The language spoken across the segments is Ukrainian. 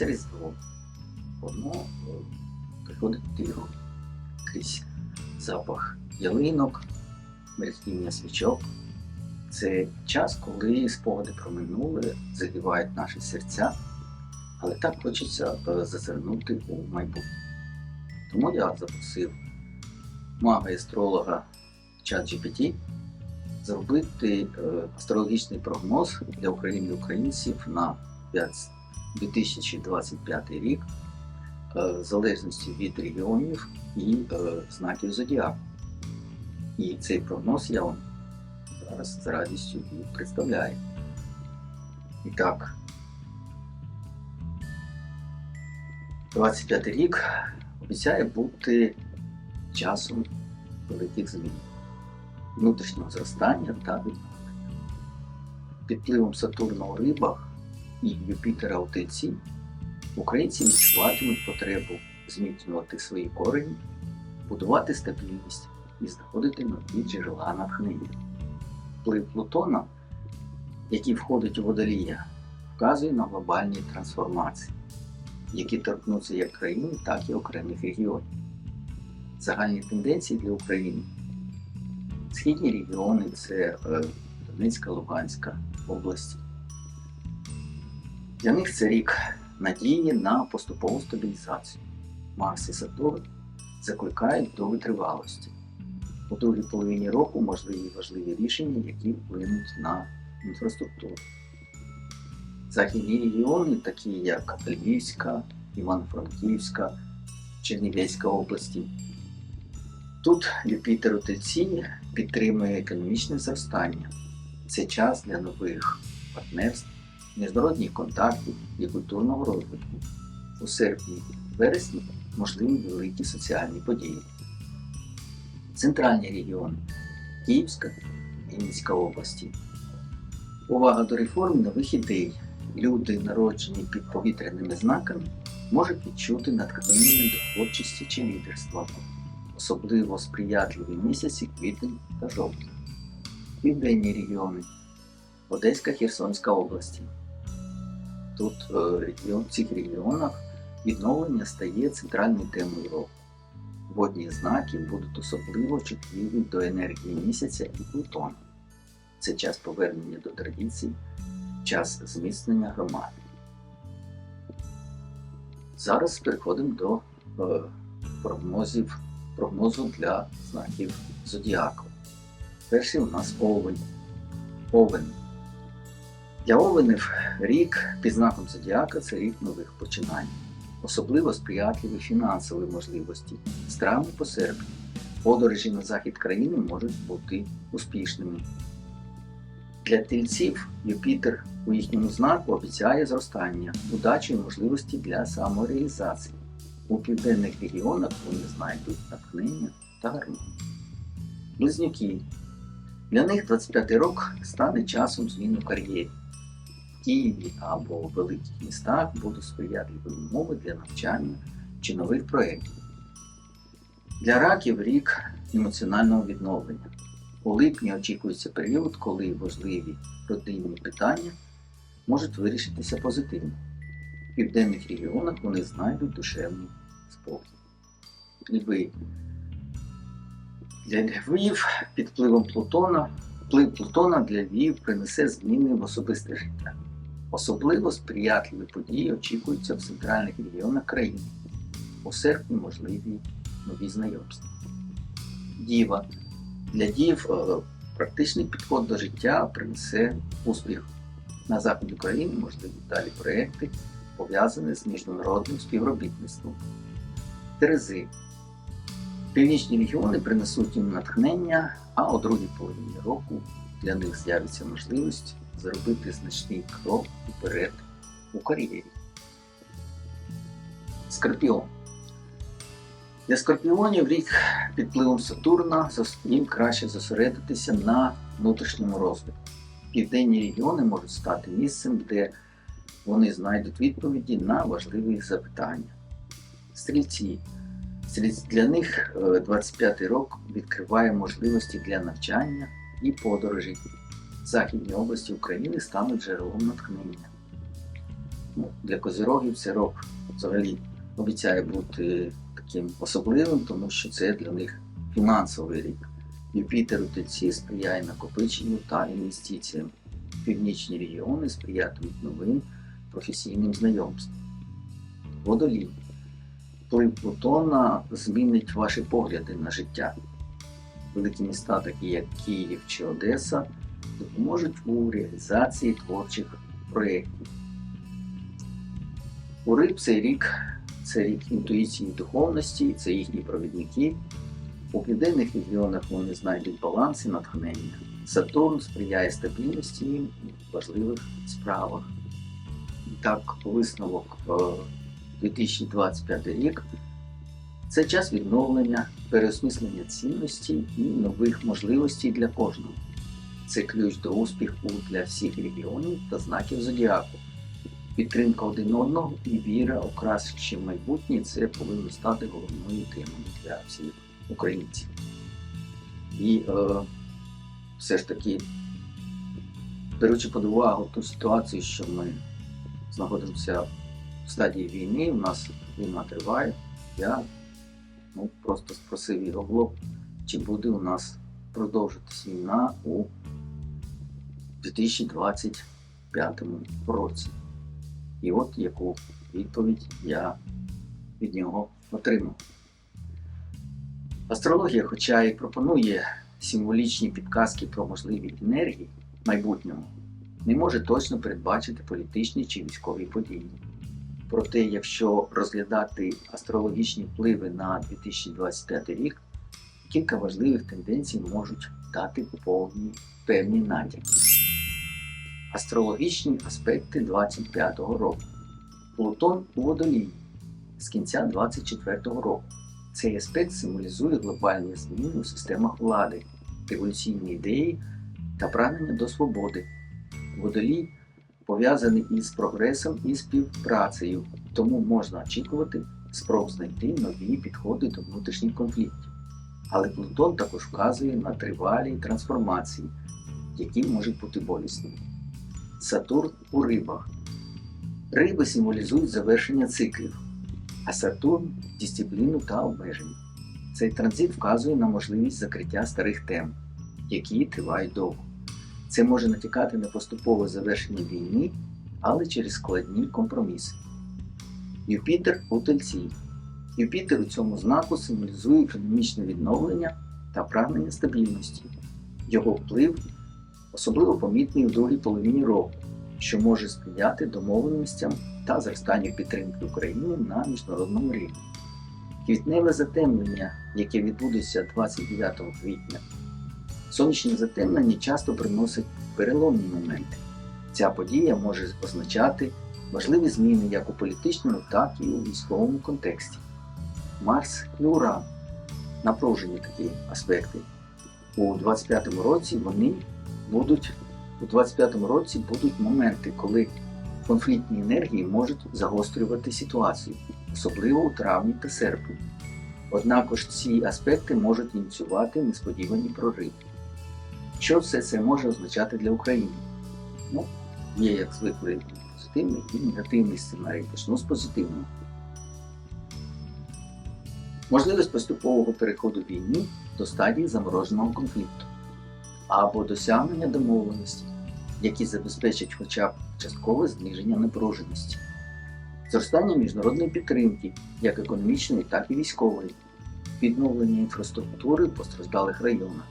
Різдво. Воно е, приходить тихо крізь запах ялинок, мерехтіння свічок. Це час, коли спогади про минуле загрівають наші серця, але так хочеться е, зазирнути у майбутнє. Тому я запросив мага і астролога ChatGPT зробити е, астрологічний прогноз для України і українців на 5 2025 рік е, в залежності від регіонів і е, знаків зодіаку. І цей прогноз я вам зараз з радістю і представляю. І так, 25 рік обіцяє бути часом великих змін, внутрішнього зростання та відновлення. Під впливом Сатурна у рибах і Юпітера у Тельці українці відчуватимуть потребу зміцнювати свої корені, будувати стабільність і знаходити нові джерела натхнення. Вплив Плутона, який входить у водолія, вказує на глобальні трансформації, які торкнуться як країни, так і окремих регіонів. Загальні тенденції для України. Східні регіони це е, Донецька, Луганська області. Для них це рік надії на поступову стабілізацію. Марс і Сатурн закликають до витривалості. У другій половині року можливі важливі рішення, які вплинуть на інфраструктуру. Західні регіони, такі як Львівська, Івано-Франківська, Чернівецька області. Тут Юпітер у Тельці підтримує економічне зростання. Це час для нових партнерств, міжнародних контактів і культурного розвитку. У серпні-вересні можливі великі соціальні події. Центральні регіони Київська Вінницька області. Увага до реформ нових ідей. Люди, народжені під повітряними знаками, можуть відчути натхнення до творчості чи лідерства, особливо сприятливі місяці квітень та жовтень. Південні регіони Одеська Херсонська області. Тут регіон, в цих регіонах відновлення стає центральною темою року. Водні знаки будуть особливо чутливі до енергії місяця і Плутона. Це час повернення до традицій, час зміцнення громади. Зараз переходимо до е, прогнозів, прогнозу для знаків зодіаку. Перший у нас овен. Овен. Для овенів рік під знаком зодіака це рік нових починань особливо сприятливі фінансові можливості з травми по серпні. Подорожі на захід країни можуть бути успішними. Для тельців Юпітер у їхньому знаку обіцяє зростання, удачі і можливості для самореалізації. У південних регіонах вони знайдуть натхнення та гармонію. Близнюки. Для них 25 рок стане часом зміни в кар'єрі. Києві або в великих містах будуть сприятливі умови для навчання чи нових проєктів. Для раків рік емоціонального відновлення. У липні очікується період, коли важливі родинні питання можуть вирішитися позитивно. В південних регіонах вони знайдуть душевний спокій. Льви. Для львів під впливом Плутона вплив Плутона для Львів принесе зміни в особисте життя. Особливо сприятливі події очікуються в центральних регіонах країни. У серпні можливі нові знайомства. Діва. Для дів е, практичний підход до життя принесе успіх. На заході України можливі далі проекти, пов'язані з міжнародним співробітництвом. Терези. Північні регіони принесуть їм натхнення, а у другій половині року для них з'явиться можливість зробити значний крок вперед у кар'єрі. Скорпіон. Для скорпіонів рік під впливом Сатурна їм краще зосередитися на внутрішньому розвитку. Південні регіони можуть стати місцем, де вони знайдуть відповіді на важливі запитання. Стрільці. Для них 25-й рок відкриває можливості для навчання і подорожей західні області України стануть джерелом натхнення. Ну, для козирогів цей рок взагалі обіцяє бути таким особливим, тому що це для них фінансовий рік. Юпітер у Тельці сприяє накопиченню та інвестиціям. Північні регіони сприятимуть новим професійним знайомствам. Водолій. Вплив Плутона змінить ваші погляди на життя. Великі міста, такі як Київ чи Одеса, допоможуть у реалізації творчих проєктів. У риб цей рік це рік інтуїції і духовності, це їхні провідники. У південних регіонах вони знайдуть баланс і натхнення. Сатурн сприяє стабільності їм у важливих справах. Так, висновок е, 2025 рік це час відновлення, переосмислення цінностей і нових можливостей для кожного. Це ключ до успіху для всіх регіонів та знаків зодіаку. Підтримка один одного і віра у краще майбутнє це повинно стати головною темою для всіх українців. І е, все ж таки, беручи під увагу ту ситуацію, що ми знаходимося в стадії війни, у нас війна триває, я ну, просто спросив його чи буде у нас продовжитись війна у 2025 році. І от яку відповідь я від нього отримав. Астрологія, хоча і пропонує символічні підказки про можливі енергії майбутнього, не може точно передбачити політичні чи військові події. Проте, якщо розглядати астрологічні впливи на 2025 рік, кілька важливих тенденцій можуть дати повні певні натяки. Астрологічні аспекти 25-го року. Плутон у водолії з кінця 24-го року. Цей аспект символізує глобальні зміни у системах влади, революційні ідеї та прагнення до свободи. Водолій пов'язаний із прогресом і співпрацею, тому можна очікувати спроб знайти нові підходи до внутрішніх конфліктів. Але Плутон також вказує на тривалі трансформації, які можуть бути болісними. Сатурн у рибах. Риби символізують завершення циклів, а Сатурн дисципліну та обмеження. Цей транзит вказує на можливість закриття старих тем, які тривають довго. Це може натякати на поступове завершення війни, але через складні компроміси. Юпітер у тельці. Юпітер у цьому знаку символізує економічне відновлення та прагнення стабільності. Його вплив особливо помітний у другій половині року, що може сприяти домовленостям та зростанню підтримки України на міжнародному рівні. Квітневе затемнення, яке відбудеться 29 квітня, сонячні затемнення часто приносять переломні моменти. Ця подія може означати важливі зміни як у політичному, так і у військовому контексті. Марс і Уран напружені такі аспекти. У 25-му році вони будуть у 25-му році будуть моменти, коли конфліктні енергії можуть загострювати ситуацію, особливо у травні та серпні. Однак ж ці аспекти можуть ініціювати несподівані прориви. Що все це може означати для України? Ну, є, як звикли, позитивний і негативний сценарій. Почну з позитивного. Можливість поступового переходу війни до стадії замороженого конфлікту або досягнення домовленості, які забезпечать хоча б часткове зниження напруженості, зростання міжнародної підтримки, як економічної, так і військової, відновлення інфраструктури в постраждалих районах,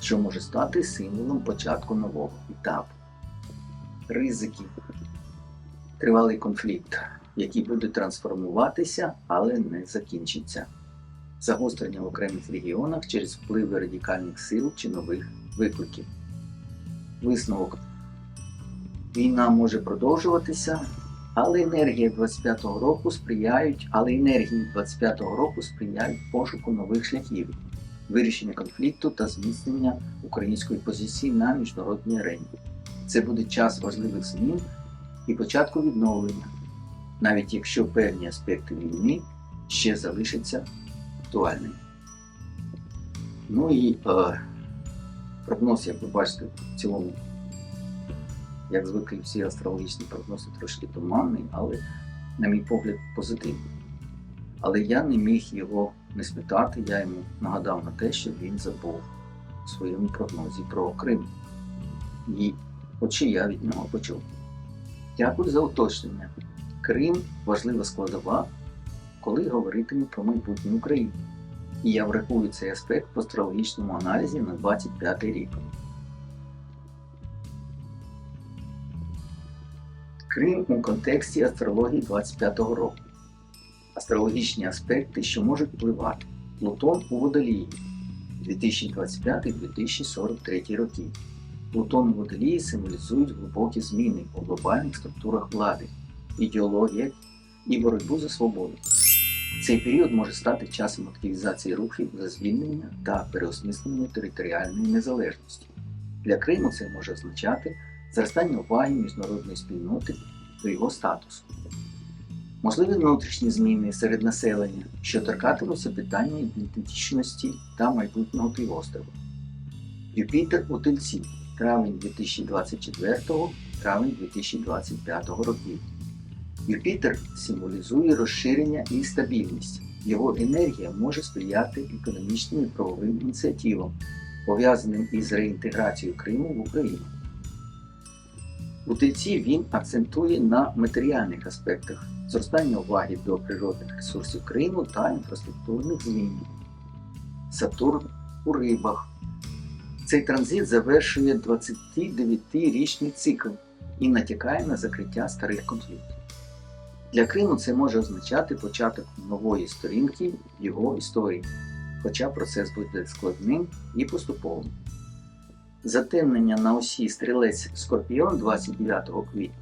що може стати символом початку нового етапу, ризики, тривалий конфлікт, який буде трансформуватися, але не закінчиться. Загострення в окремих регіонах через впливи радикальних сил чи нових викликів. Висновок. Війна може продовжуватися, але енергія 25-го року сприяють, але енергії 25-го року сприяють пошуку нових шляхів, вирішення конфлікту та зміцнення української позиції на міжнародній арені. Це буде час важливих змін і початку відновлення, навіть якщо певні аспекти війни ще залишаться актуальними. Ну і е, прогноз, як ви бачите, в цілому як звикли всі астрологічні прогнози, трошки туманний, але, на мій погляд, позитивний. Але я не міг його не спитати, я йому нагадав на те, що він забув у своєму прогнозі про Крим. І очі я від нього почув. Дякую за уточнення. Крим важлива складова, коли говоритиму про майбутнє України. І я врахую цей аспект в астрологічному аналізі на 25 рік. Крим у контексті астрології 25-го року. Астрологічні аспекти, що можуть впливати. Плутон у водолії 2025-2043 роки. Плутон у водолії символізують глибокі зміни у глобальних структурах влади, ідеологіях і боротьбу за свободу. Цей період може стати часом активізації рухів за звільнення та переосмислення територіальної незалежності. Для Криму це може означати зростання уваги міжнародної спільноти до його статусу. Можливі внутрішні зміни серед населення, що торкатимуться питання ідентичності та майбутнього півострова. Юпітер у Тельці травень 2024 травень 2025 років. Юпітер символізує розширення і стабільність. Його енергія може сприяти економічним і правовим ініціативам, пов'язаним із реінтеграцією Криму в Україну. У тельці він акцентує на матеріальних аспектах зростання уваги до природних ресурсів Криму та інфраструктурних змін. Сатурн у рибах. Цей транзит завершує 29-річний цикл і натякає на закриття старих конфліктів. Для Криму це може означати початок нової сторінки його історії, хоча процес буде складним і поступовим. Затемнення на осі стрілець Скорпіон 29 квітня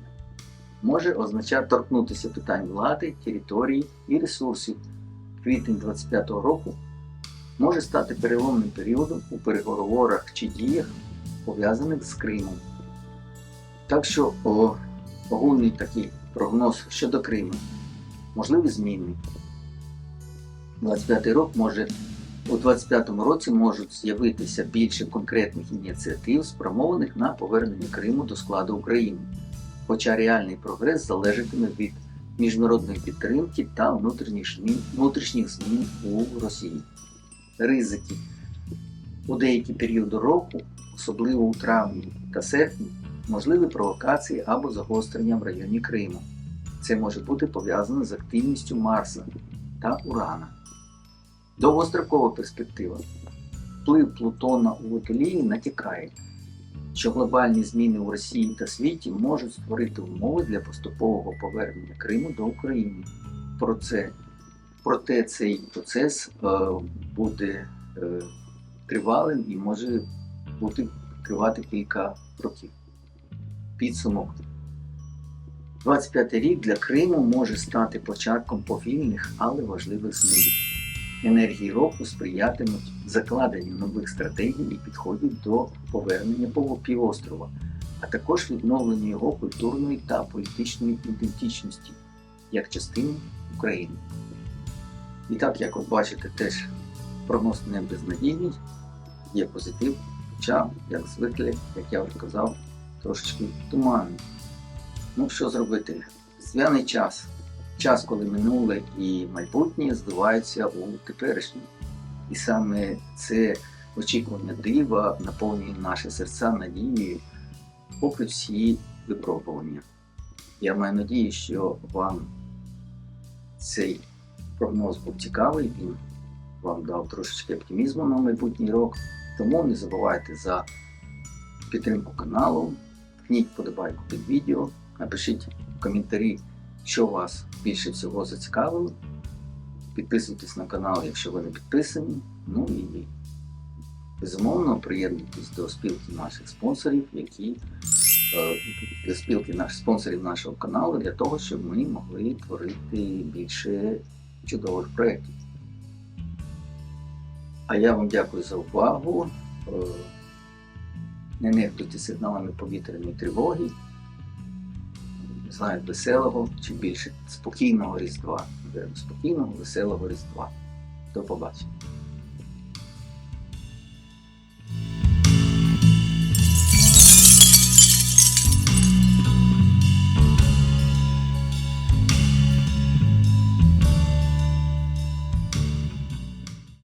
може означати торкнутися питань влади, території і ресурсів. Квітень 25 року може стати переломним періодом у переговорах чи діях, пов'язаних з Кримом. Так що о, огульний такий прогноз щодо Криму. Можливі зміни. 25 рік може у 25-му році можуть з'явитися більше конкретних ініціатив, спрямованих на повернення Криму до складу України. Хоча реальний прогрес залежатиме від міжнародної підтримки та внутрішніх змін у Росії. Ризики у деякі періоди року, особливо у травні та серпні, можливі провокації або загострення в районі Криму. Це може бути пов'язано з активністю Марса та Урана. Довгострокова перспектива. Вплив Плутона у Водолії натякає, що глобальні зміни у Росії та світі можуть створити умови для поступового повернення Криму до України. Про це, проте цей процес е, буде е, тривалим і може бути тривати кілька років. Підсумок. 25 рік для Криму може стати початком повільних, але важливих змін. Енергії року сприятимуть закладенню нових стратегій і підходів до повернення півострова, а також відновленню його культурної та політичної ідентичності як частини України. І так, як ви бачите, теж прогноз не безнадійний, є позитив, хоча, як звикли, як я вже казав, трошечки туманний. Ну, що зробити? Звяний час. Час, коли минуле і майбутнє здуваються у теперішнє. І саме це очікування дива наповнює наші серця надією, попри всі випробування. Я маю надію, що вам цей прогноз був цікавий, він вам дав трошечки оптимізму на майбутній рік. Тому не забувайте за підтримку каналу, ткніть подобайку під відео, напишіть в коментарі що вас більше всього зацікавило. Підписуйтесь на канал, якщо ви не підписані. Ну і безумовно приєднуйтесь до спілки наших спонсорів, які е, до спілки наших спонсорів нашого каналу для того, щоб ми могли творити більше чудових проєктів. А я вам дякую за увагу. Не нехтуйте сигналами повітряної тривоги знають веселого чи більше спокійного Різдва. Спокійного, веселого Різдва. До побачення.